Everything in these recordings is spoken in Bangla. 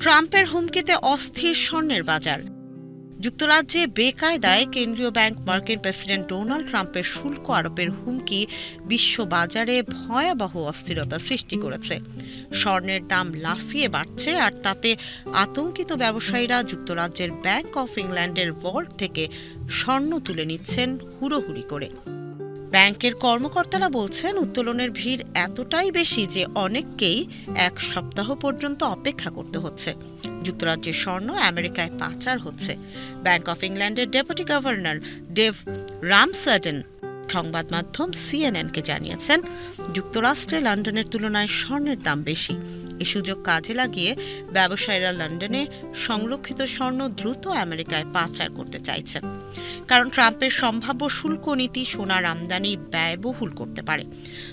ট্রাম্পের হুমকিতে অস্থির স্বর্ণের বাজার। যুক্তরাজ্যে বেকায়দায় কেন্দ্রীয় ব্যাংক মার্কিন প্রেসিডেন্ট ডোনাল্ড ট্রাম্পের শুল্ক আরোপের হুমকি বিশ্ব বাজারে ভয়াবহ অস্থিরতা সৃষ্টি করেছে। স্বর্ণের দাম লাফিয়ে বাড়ছে আর তাতে আতঙ্কিত ব্যবসায়ীরা যুক্তরাজ্যের ব্যাংক অফ ইংল্যান্ডের ভল্ট থেকে স্বর্ণ তুলে নিচ্ছেন হুড়োহুড়ি করে। ব্যাংকের কর্মকর্তারা বলছেন, উত্তোলনের ভিড় এতটাই বেশি যে অনেককেই এক সপ্তাহ পর্যন্ত অপেক্ষা করতে হচ্ছে। যুক্তরাজ্যের স্বর্ণ আমেরিকায় পাচার হচ্ছে। ব্যাংক অফ ইংল্যান্ডের ডেপুটি গভর্নর ডেভ রামসাডেন সংবাদ মাধ্যম সিএনএনকে জানিয়েছেন, যুক্তরাষ্ট্রে লন্ডনের তুলনায় স্বর্ণের দাম বেশি। এই সুযোগ কাজে লাগিয়ে ব্যবসায়ীরা লন্ডনে সংরক্ষিত স্বর্ণ দ্রুত আমেরিকায় পাচার করতে চাইছেন। কারণ ট্রাম্পের সম্ভাব্য শুল্ক নীতি সোনার আমদানি ব্যয়বহুল করতে পারে।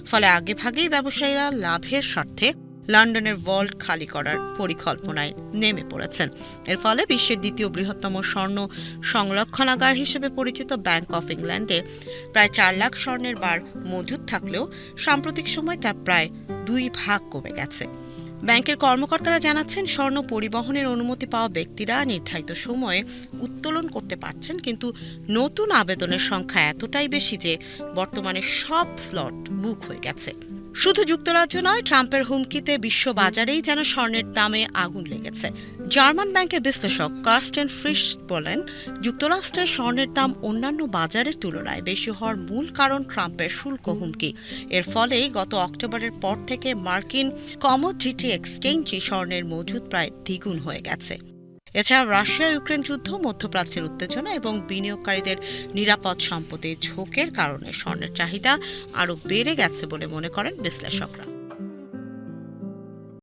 ফলে আগেভাগেই ব্যবসায়ীরা লাভের স্বার্থে লন্ডনের ভল্ট খালি করার পরিকল্পনায় নেমে পড়েছেন। এর ফলে বিশ্বের দ্বিতীয় বৃহত্তম স্বর্ণ সংরক্ষণাগার হিসেবে পরিচিত ব্যাংক অফ ইংল্যান্ডে প্রায় চার লাখ স্বর্ণের বার মজুদ থাকলেও সাম্প্রতিক সময় তা প্রায় দুই ভাগ কমে গেছে। ব্যাংকের কর্মকর্তারা জানাচ্ছেন, স্বর্ণ পরিবহনের অনুমতি পাওয়া ব্যক্তিরা নির্ধারিত সময়ে উত্তোলন করতে পারছেন, কিন্তু নতুন আবেদনের সংখ্যা এতটাই বেশি যে বর্তমানে সব স্লট বুক হয়ে গেছে। শুধু যুক্তরাজ্য নয়, ট্রাম্পের হুমকিতে বিশ্ব বাজারেই যেন স্বর্ণের দামে আগুন লেগেছে। জার্মান ব্যাংকের বিশ্লেষক কার্স্টেন ফ্রিস বলেন যুক্তরাষ্ট্রের স্বর্ণের দাম অন্যান্য বাজারের তুলনায় বেশি হওয়ার মূল কারণ ট্রাম্পের শুল্ক হুমকি। এর ফলে গত অক্টোবরের পর থেকে মার্কিন কমোডিটি এক্সচেঞ্জে স্বর্ণের মজুদ প্রায় দ্বিগুণ হয়ে গেছে। এছাড়া রাশিয়া ইউক্রেন যুদ্ধ মধ্যপ্রাচ্যের উত্তেজনা এবং বিনিয়োগকারীদের নিরাপদ সম্পদে ঝোঁকের কারণে স্বর্ণের চাহিদা আরও বেড়ে গেছে বলে মনে করেন বিশ্লেষকরা।